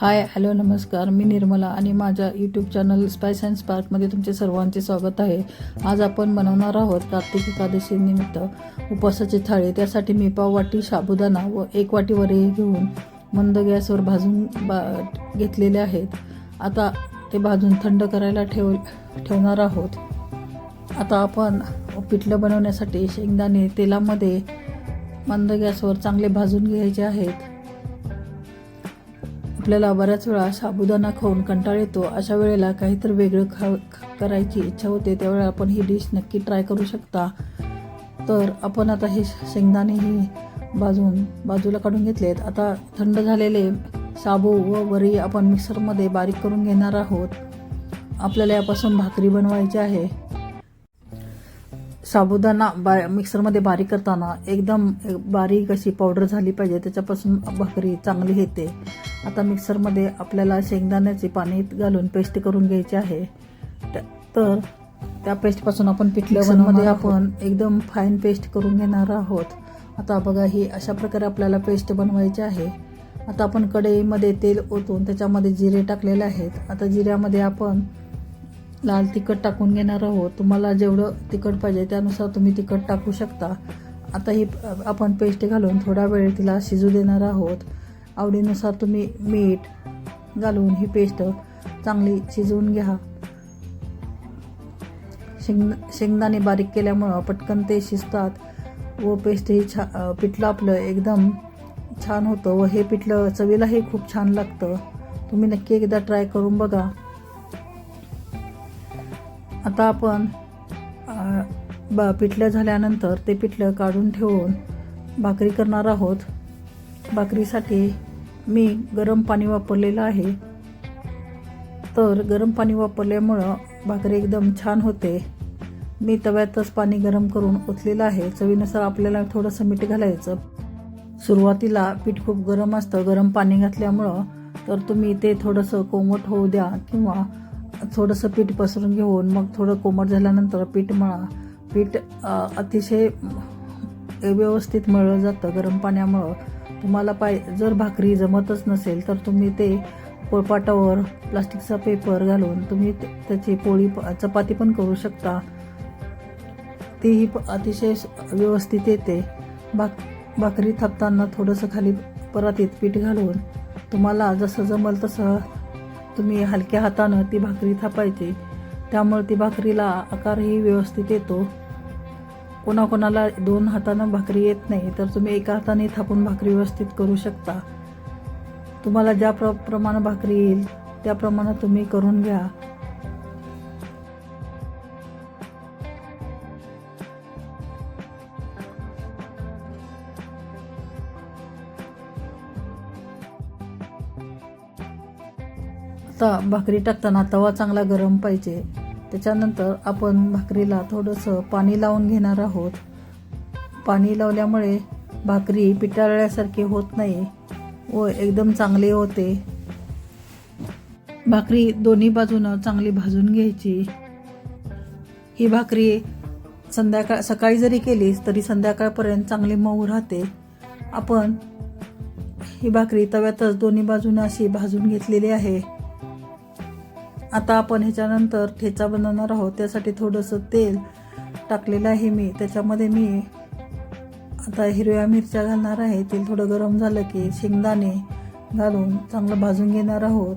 Hi hello नमस्कार. मी निर्मला आणि माझ्या यूट्यूब चॅनल स्पाइस अँड स्पार्कमध्ये तुमचे सर्वांचे स्वागत आहे. आज आपण बनवणार आहोत कार्तिक एकादशी निमित्त उपवासाची थाळी. त्यासाठी मी पाव वाटी साबुदाणा व एक वाटी वरे घेऊन मंद गॅसवर भाजून बा घेतलेले आहेत. आता ते भाजून थंड करायला ठेव ठेवणार आहोत. आता आपण पिठलं बनवण्यासाठी शेंगदाणे तेलामध्ये मंद गॅसवर चांगले भाजून घ्यायचे आहेत. आपल्याला बऱ्याच वेळा साबुदाणा खाऊन कंटाळ येतो. अशा वेळेला काहीतरी वेगळं खा ख- करायची इच्छा होते त्यावेळेला आपण ही डिश नक्की ट्राय करू शकता. तर आपण आता हे शेंगदाणे ही बाजून बाजूला काढून घेतलेत. आता थंड झालेले साबू व वरी आपण मिक्सरमध्ये बारीक करून घेणार आहोत. आपल्याला यापासून भाकरी बनवायची आहे. साबुदाणा बा मिक्सरमध्ये बारीक करताना एकदम बारीक अशी पावडर झाली पाहिजे त्याच्यापासून भाकरी चांगली येते. आता मिक्सरमध्ये आपल्याला शेंगदाण्याची पाणी घालून पेस्ट करून घ्यायची आहे. त्या- तर त्या पेस्टपासून आपण पिठलं बनवमध्ये आपण एकदम फाईन पेस्ट करून घेणार आहोत. आता बघा ही अशा प्रकारे आपल्याला पेस्ट बनवायची आहे. आता आपण कढईमध्ये तेल ओतून त्याच्यामध्ये जिरे टाकलेले आहेत. आता जिऱ्यामध्ये आपण लाल तिखट टाकून घेणार आहोत. तुम्हाला जेवढं तिखट पाहिजे त्यानुसार तुम्ही तिखट टाकू शकता. आता ही आपण पेस्ट घालून थोडा वेळ तिला शिजू देणार आहोत. आवडीनुसार तुम्ही मीठ घालून ही पेस्ट चांगली शिजवून घ्या. शेंग शेंगदाणे बारीक केल्यामुळं पटकन ते शिजतात. व पेस्ट ही छा पिठलं आपलं एकदम छान होतं. व हे पिठलं चवीलाही खूप छान लागतं. तुम्ही नक्की एकदा ट्राय करून बघा. आता आपण ब पिठलं झाल्यानंतर ते पिठलं काढून ठेवून भाकरी करणार आहोत. भाकरीसाठी मी गरम पाणी वापरलेलं आहे. तर गरम पाणी वापरल्यामुळं भाकरी एकदम छान होते. मी तव्यातच पाणी गरम करून ओतलेलं आहे. चवीनुसार आपल्याला थोडंसं मीठ घालायचं. सुरुवातीला पीठ खूप गरम असतं. गरम पाणी घातल्यामुळं तर तुम्ही ते थोडंसं कोमट होऊ द्या किंवा थोडंसं पीठ पसरून घेऊन मग थोडं कोमट झाल्यानंतर पीठ मळा. पीठ अतिशय व्यवस्थित मळलं जातं गरम पाण्यामुळं. तुम्हाला पाय जर भाकरी जमतच नसेल तर तुम्ही ते पोळपाटावर प्लास्टिकचा पेपर घालून तुम्ही त्याची पोळी प- चपाती पण करू शकता. तीही प- अतिशय व्यवस्थित येते. भाक भाकरी थापताना थोडंसं खाली परातीत पीठ घालून तुम्हाला जसं जमल तसं तुम्ही हलक्या हातानं ती भाकरी थापायची. त्यामुळे ती भाकरीला आकारही व्यवस्थित येतो. कोणाकोणाला दोन हातानं भाकरी येत नाही तर तुम्ही एका हाताने थापून भाकरी व्यवस्थित करू शकता. तुम्हाला ज्या प्र प्रमाणे भाकरी येईल त्याप्रमाणे तुम्ही करून घ्या. आता भाकरी टाकताना तवा चांगला गरम पाहिजे. त्याच्यानंतर आपण भाकरीला थोडंसं पाणी लावून घेणार आहोत. पाणी लावल्यामुळे भाकरी पिटाळल्यासारखी होत नाही व एकदम चांगली होते. भाकरी दोन्ही बाजूनं चांगली भाजून घ्यायची. ही भाकरी संध्याकाळ सकाळी जरी केलीस तरी संध्याकाळपर्यंत चांगली मऊ राहते. आपण ही भाकरी तव्यातच दोन्ही बाजूनं अशी भाजून घेतलेली आहे. आता आपण ह्याच्यानंतर ठेचा बनवणार आहोत. त्यासाठी थोडंसं तेल टाकलेलं आहे मी. त्याच्यामध्ये मी आता हिरव्या मिरच्या घालणार आहे. तेल थोडं गरम झालं की शेंगदाणे घालून चांगलं भाजून घेणार आहोत.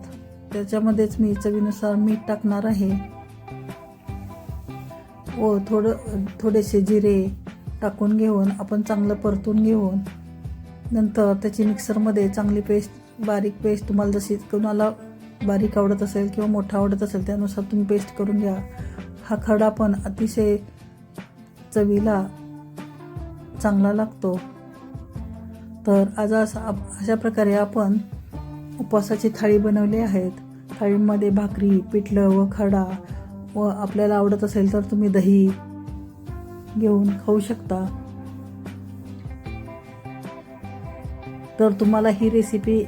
त्याच्यामध्येच मी चवीनुसार मीठ टाकणार आहे. व थोडं थोडेसे जिरे टाकून घेऊन आपण चांगलं परतून घेऊन नंतर त्याची मिक्सरमध्ये चांगली पेस्ट बारीक पेस्ट तुम्हाला जशी कोणाला बारीक आवडत असेल किंवा मोठा आवडत असेल त्यानुसार तुम्ही पेस्ट करून घ्या. हा खडा पण अतिशय चवीला चांगला लागतो. तर आज असा अशा प्रकारे आपण उपवासाची थाळी बनवली आहेत. थाळीमध्ये भाकरी पिठलं व खडा व आपल्याला आवडत असेल तर तुम्ही दही घेऊन खाऊ शकता. तर तुम्हाला ही रेसिपी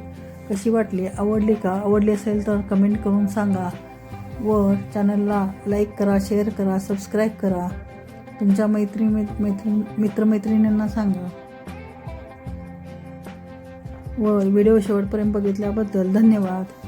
कशी वाटली? आवडली का? आवडली असेल तर कमेंट करून सांगा. व चॅनलला लाईक करा शेअर करा सबस्क्राईब करा. तुमच्या मैत्री मैत्री मित्रमैत्रिणींना सांगा. व व्हिडिओ शेवटपर्यंत बघितल्याबद्दल धन्यवाद.